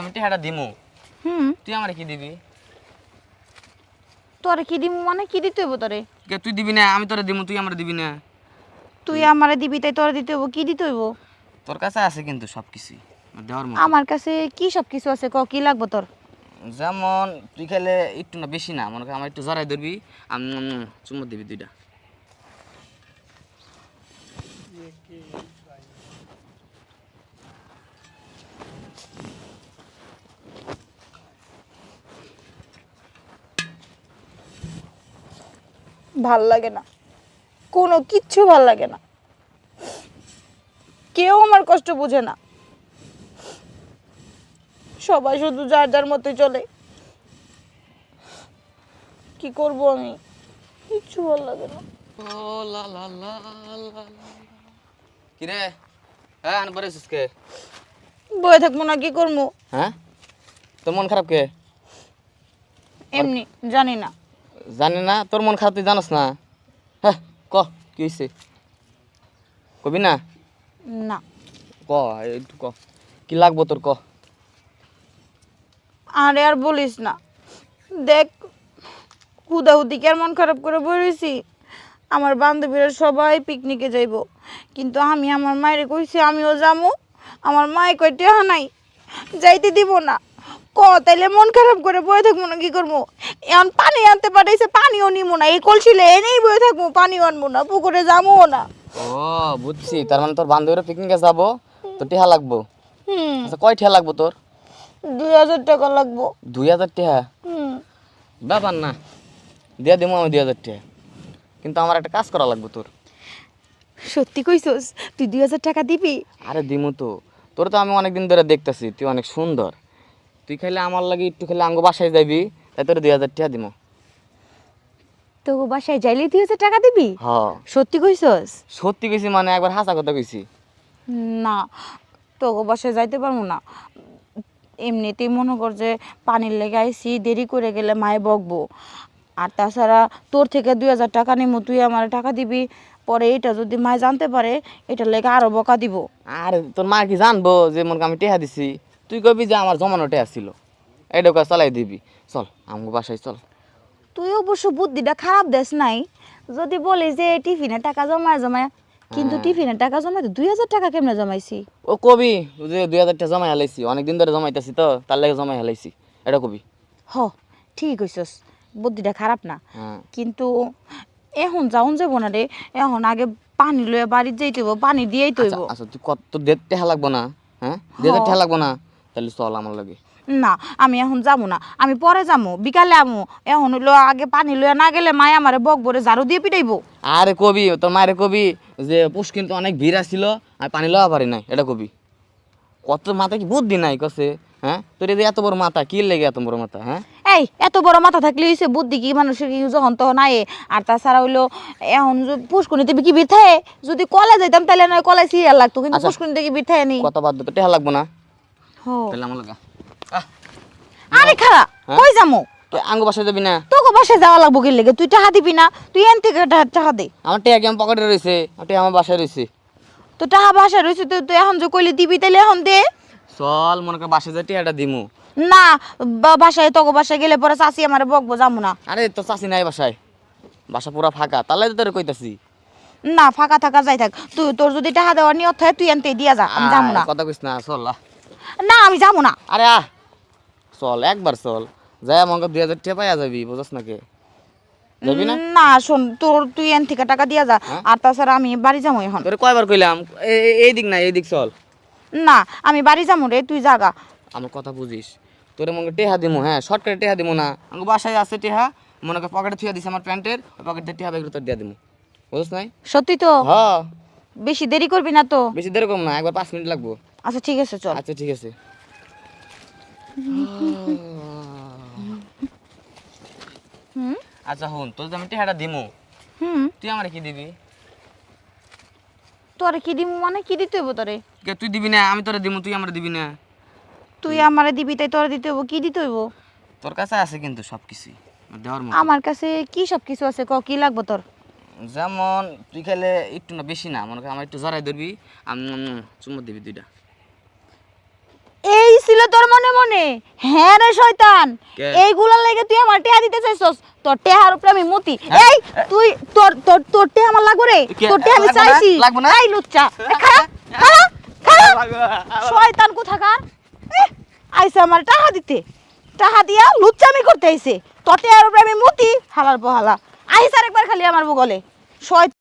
আমি টেহাটা দিমু। হুম। তুই আমার কি দিবি? তোরে কি দিমু মানে? কি দিতে হইব তোরে? কে তুই দিবি না আমি তোরে দিমু তুই আমার দিবি না। তুই আমারে দিবি তাই তোরে দিতে হইব কি দিতে হইব? তোর কাছে আছে কিন্তু সব দেওয়ার মতো। আমার কাছে কি সব কিছু আছে ক কি লাগবে তোর? যেমন তুই খেলে একটু না বেশি না মনে কর আমার একটু জড়াই ধরবি আমি চুমো দিবি দুইটা। ভালো লাগে না। কোনো কিচ্ছু ভালো লাগে না। কেউ আমার কষ্ট বুঝে না। সবাই শুধু যার যার মতোই চলে। কি করব আমি? কিচ্ছু ভালো লাগে না। ও লা লা লা লা কি রে হ্যাঁ বয়ে থাকব না কি করব? হ্যাঁ? তোর মন খারাপ কে? এমনি জানি না। জানি না তোর মন খারাপ তুই জানোস না। হ্যাঁ ক কি হয়েছে কবি না? না। ক একটু ক। কি লাগবো তোর ক? আরে আর বলিস না। দেখ হুদাহুদি কি আর মন খারাপ করে বলেছি আমার বান্ধবীরা সবাই পিকনিকে যাইব। কিন্তু আমি আমার মায়ের কইছি আমিও যাব আমার মায়ে কই টেহা নাই যাইতে দিব না। ক তাইলে মন খারাপ করে বয়ে থাকব না কি করব? এখন পানি আনতে পাঠাইছে পানিও নিবো না। এই কলসিলে এনেই বয়ে থাকব পানি আনব না পুকুরে যাব না। ও বুঝছি। তার মানে তোর বান্ধবীরা পিকনিকে যাব তো টিহা লাগবো? হুম। আচ্ছা কয় টিহা লাগবো তোর? দুই হাজার টাকা লাগবো। দুই হাজার টিহা? হুম। ব্যাপার না। দিয়ে দিবো আমি দুই হাজার টিহা। কিন্তু আমার একটা কাজ করা লাগবে তোর। সত্যি কইছস তুই দুই হাজার টাকা দিবি? আরে দিমু তো। তোর তো আমি অনেকদিন ধরে দেখতেছি তুই অনেক সুন্দর। তুই খাইলে আমার লাগে একটু খাইলে আঙ্গ বাসায় যাবি তাই তোর দুই হাজার টাকা দিমু। তো বাসায় যাইলে দুই হাজার টাকা দিবি? হ। সত্যি কইছস? সত্যি কইছি মানে একবার হাসা কথা কইছি। না তো বাসায় যাইতে পারব না। এমনিতেই মনে কর যে পানির লেগে আইসি দেরি করে গেলে মায়ে বকবো। আর তাছাড়া তোর থেকে দুই হাজার টাকা নিমো তুই আমার টাকা দিবি। পরে এটা যদি মায়ে জানতে পারে এটা লেগে আরও বকা দিব। আর তোর মা কি জানব যে মনে কর আমি টেহা দিছি? তুই কবি যে আমার জমানো টেহা ছিল এইটাকে চালাই দিবি। চল আমগো বাসায় চল। তুই অবশ্য বুদ্ধিটা খারাপ দেশ নাই। যদি বলিস যে টিফিনে টাকা জমায় জমায় কিন্তু টিফিনে টাকা জমাইতে দুই হাজার টাকা কেমনে জমাইছি? ও কবি ও যে দুই হাজার টাকা জমাই হালাইছি অনেকদিন ধরে জমাইতেছি তো তার লাগে জমাই হালাইছি। এটা কবি। হ ঠিক হইছস বুদ্ধিটা খারাপ না। হ্যাঁ। কিন্তু এখন যাওন যাব না রে এখন আগে পানি লয়ে বাড়িতে যাইতে হইব পানি দিয়েই তো আচ্ছা আচ্ছা তুই কত দেড় টাকা লাগবো না হ্যাঁ? দেড় টাকা লাগবো না? তাহলে চল আমার লাগে। না আমি এখন যাব না। আমি পরে যাব বিকালে আমু এখন হইল আগে পানি লয়ে না গেলে মায় আমারে বক বরে ঝাড়ু দিয়ে পিটাইবো। আরে কবি তোর মায়ের কবি যে পুষ্কিন তো অনেক ভিড় আসছিল আর পানি লওয়া পারি নাই এটা কবি। কত মাথা কি বুদ্ধি নাই কছে হ্যাঁ? তোর এই যে এত বড় মাথা কি লেগে এত বড় মাথা হ্যাঁ? এই এত বড় মাথা থাকলে হইছে বুদ্ধি কি মানুষের কি যখন তখন আয়ে আর তাছাড়া হইল এখন পুষ্কুনিতে কি থাকে? যদি কলে যাইতাম তাহলে নয় কলে সিরিয়াল লাগতো কিন্তু আচ্ছা। পুষ্কুনিতে কি থাকে নি? কত বাদ তো টেহা লাগবো না। হো। তাহলে আমার লাগা আরে খারা হ্যাঁ? কই যামু? তুই আঙ্গ বাসায় যাবি না? তোকে বাসায় যাওয়া লাগবো কি লেগে? তুই টাকা দিবি না? তুই এন থেকে টাকা দে। আমার টেহা কি আমার পকেটে রয়েছে আমার টেহা আমার বাসায় তো টাকা বাসায় রয়েছে তুই তুই এখন যে কইলে দিবি তাহলে এখন দে। চল মনে কর বাসায় যাই দিমু। না বাসায় তোকে বাসায় গেলে পরে চাষি আমার বকবো যাব না। আরে তো চাষি নাই বাসায়। বাসা পুরা ফাঁকা। তাহলে তো তোর কইতাছি। না ফাঁকা থাকা যাই থাক। তুই তোর যদি টাকা দেওয়ার নিয়ত তুই এনতে দিয়া যা আমি যাব না। কথা কইস না চল। না আমি যাব না। আরে আহ চল একবার চল। যাই আমাকে দুই হাজার টাকা পাইয়া যাবি বুঝস না কে? যাবি না? না শোন তোর তুই এন থেকে টাকা দিয়া যা হ্যাঁ? আর তাছাড়া আমি বাড়ি যাব এখন। তোরে কয়বার কইলাম? এই দিক না এই দিক চল। না আমি বাড়ি যাব রে তুই জাগা। আমার কথা বুঝিস। তোরে মনে টেহা দিমু হ্যাঁ? শর্টকাটে টেহা দিমু না। আমার বাসায় আছে টেহা মনে কর পকেটে থুয়া দিছে আমার প্যান্টের পকেটে টেহা বেগুলো তোর দিয়া দিমু। বুঝছ নাই? সত্যি তো? হ্যাঁ বেশি দেরি করবি না তো? বেশি দেরি কম না একবার পাঁচ মিনিট লাগবো। আচ্ছা ঠিক আছে চল। আচ্ছা ঠিক আছে। হুম? আচ্ছা হুন তোর আমি টেহাটা দিমু হুম। তুই আমার কি দিবি? তোরে কি দিমু মানে? কি দিতে হইব তোরে? কে তুই দিবি না আমি তোরে দিমু তুই আমার দিবি না। তুই আমারে দিবি তাই তোরে দিতে হইব কি দিতে হইব? তোর কাছে আছে কিন্তু সব কিছুই দেওয়ার মতো। আমার কাছে কি সব কিছু আছে? ক কি লাগবে তোর? যেমন তুই খেলে একটু না বেশি না মনে কর আমার একটু জড়াই ধরবি আমি চুমো দিবি দুইটা। এই ছিল তোর মনে মনে। হ্যাঁ রে শয়তান? এইগুলা লেগে তুই আমার টেহা দিতে চাইছস। তোর টেহার উপরে আমি মতি। এই তুই তোর তোর তোর টেহা আমার লাগবে রে? তোর টেহা আমি চাইছি? এই লুচ্চা খাড়া খাড়া খাড়া। শয়তান কোথাকার? আইসে আমার টাহা দিতে। টাহা দিয়া লুচ্চামি করতে আইছে। তোর টেহার উপরে আমি মতি হালার পহালা আইস আরেকবার খালি আমার বগলে। শয়তান